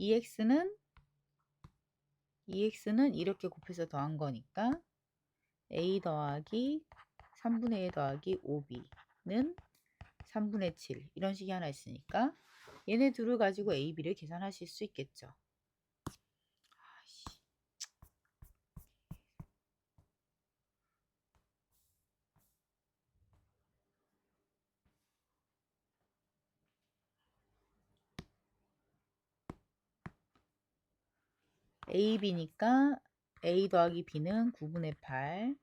EX는 EX는 이렇게 곱해서 더한 거니까 A 더하기 3분의 1 더하기 5B는 3분의 7 이런 식이 하나 있으니까 얘네 둘을 가지고 A, B를 계산하실 수 있겠죠. A, B니까 A 더하기 B는 9분의 8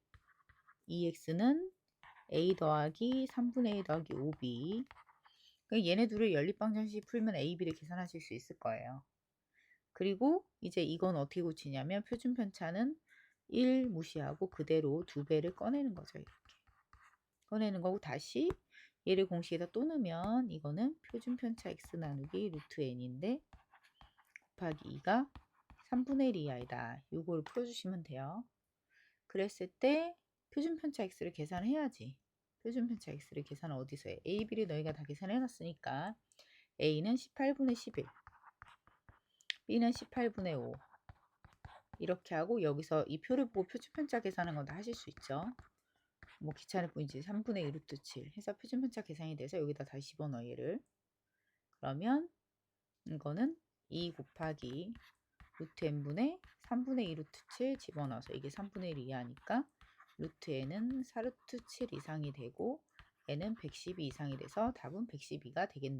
EX는 A 더하기 3분의 1 더하기 5B 그러니까 얘네 둘을 연립방정식 풀면 A, B를 계산하실 수 있을 거예요. 그리고 이제 이건 어떻게 고치냐면 표준 편차는 1 무시하고 그대로 두 배를 꺼내는 거죠. 이렇게. 꺼내는 거고 다시 얘를 공식에다 또 넣으면 이거는 표준 편차 x 나누기 루트 n인데 곱하기 2가 3분의 1 이하이다. 요걸 풀어주시면 돼요. 그랬을 때 표준 편차 x를 계산해야지. 표준 편차 x를 계산 어디서 해? a, b를 너희가 다 계산해 놨으니까 a는 18분의 11 b는 18분의 5 이렇게 하고 여기서 이 표를 보고 표준 편차 계산하는 건 다 하실 수 있죠. 뭐 귀찮을 뿐이지 3분의 1 루트 7 해서 표준 편차 계산이 돼서 여기다 다시 집어넣어 얘를 그러면 이거는 2 곱하기 루트 n분의 3분의 2 루트 7 집어넣어서 이게 3분의 1 이하니까 루트 n은 4루트 7 이상이 되고 n은 112 이상이 돼서 답은 112가 되겠네요.